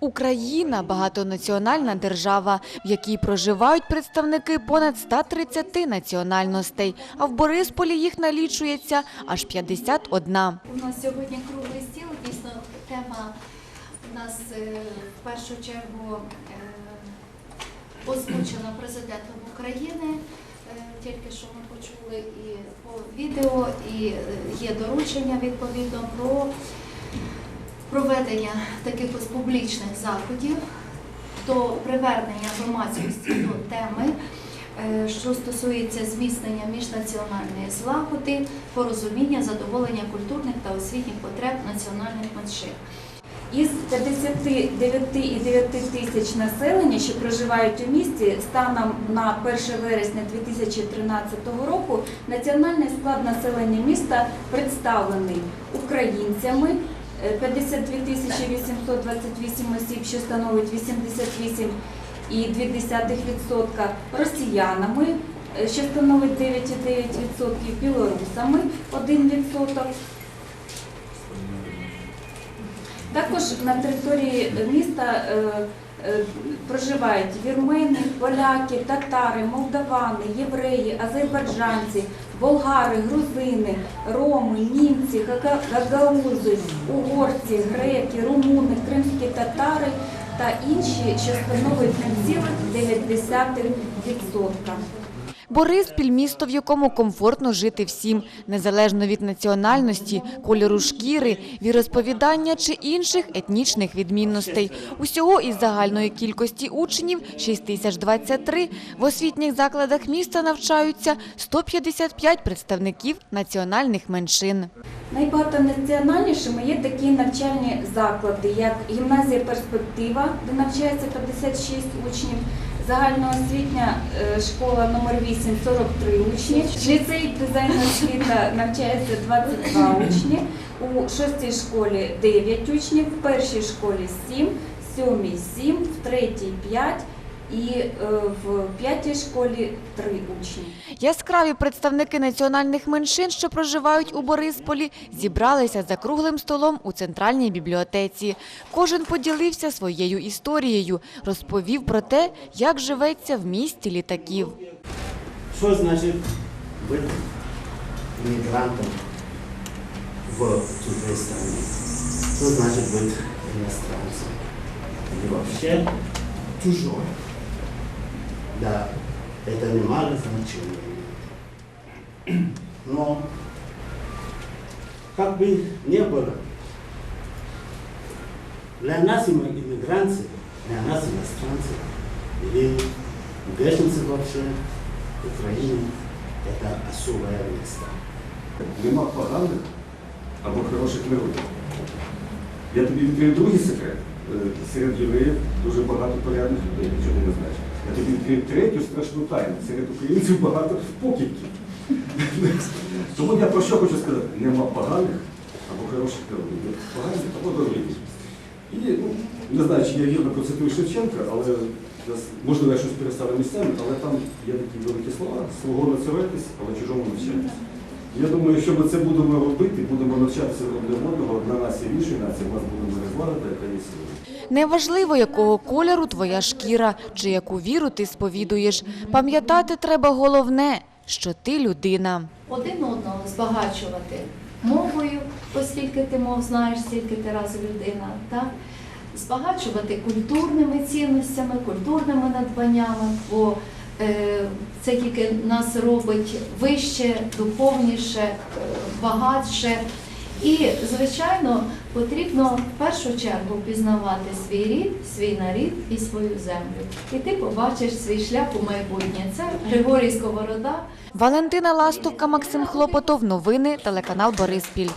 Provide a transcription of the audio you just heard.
Україна багатонаціональна держава, в якій проживають представники понад 130 національностей. А в Борисполі їх налічується аж 51. У нас сьогодні круглий стіл. Дійсно, тема у нас е, в першу чергу е, озвучена президентом України. Е, Тільки що ми почули і по відео, і є доручення відповідно про проведення таких ось публічних заходів до привернення громадськості до теми, е, що стосується зміцнення міжнаціональної злагоди, порозуміння, задоволення культурних та освітніх потреб національних меншин. Із 59,9 тисяч населення, що проживають у місті, станом на 1 вересня 2013 року національний склад населення міста представлений українцями 52 тисячі 828 осіб, що становить 88,2%, росіянами, е, що становить 9,9%, білорусами 1%. Також на території міста е, е, проживають вірмени, поляки, татари, молдавани, євреї, азербайджанці, болгари, грузини, роми, німці, гага- гагаузи, угорці, греки, румуни, кримські татари та інші, що становить 0,9%. Бориспіль – місто, в якому комфортно жити всім, незалежно від національності, кольору шкіри, віросповідання чи інших етнічних відмінностей. Усього із загальної кількості учнів – 6023. В освітніх закладах міста навчаються 155 представників національних меншин. Найбагатонаціональнішими є такі навчальні заклади, як гімназія Перспектива, де навчається 56 учнів, загальноосвітня е, школа номер 8 – 43 учні, ліцей дизайну освіта навчається 22 учні, у шостій школі 9 учнів, в першій школі 7, в сьомій 7, в третій 5 і е, в п'ятій школі 3 учні. Яскраві представники національних меншин, що проживають у Борисполі, зібралися за круглим столом у центральній бібліотеці. Кожен поділився своєю історією, розповів про те, як живеться в місті літаків. Что значит быть мигрантом в чужой стране? Что значит быть иностранцем? И вообще чужой. Да, это немало значения. Но как бы ни было, для нас им- иммигранцы, для нас иностранцы, или беженцы вообще, Украины, это особое место. Нема поганих або хороших народів. Я тобі відкрию другий секрет. Е, Серед євреїв дуже багато порядних людей, нічого не знаєш. Тобі третю страшну тайну. Серед українців багато покидьків. Тому я про що хочу сказати? Нема поганих або хороших народів. Є Погані або добрі. І ну, не знаю, чи я вірно процитую Шевченка, але можливо, я щось переставив місцями, але там є такі великі слова, свого нацьовитись, але чужому навчатись. Я думаю, якщо ми це будемо робити, будемо навчатися одне одного, одна нація в іншій нації, нас буде незлагода, яка є сьогодні. Неважливо, якого кольору твоя шкіра чи яку віру ти сповідуєш. Пам'ятати треба головне, що ти людина. Один одного збагачувати мовою, оскільки ти мов знаєш, стільки ти разом людина, так? збагачувати культурними цінностями, культурними надбаннями, бо це тільки нас робить вище, духовніше, е, багатше. І, звичайно, потрібно в першу чергу пізнавати свій рід, свій нарід і свою землю. І ти побачиш свій шлях у майбутнє. Це Григорій Сковорода. Валентина Ластовка, Максим Хлопотов. Новини телеканал Бориспіль.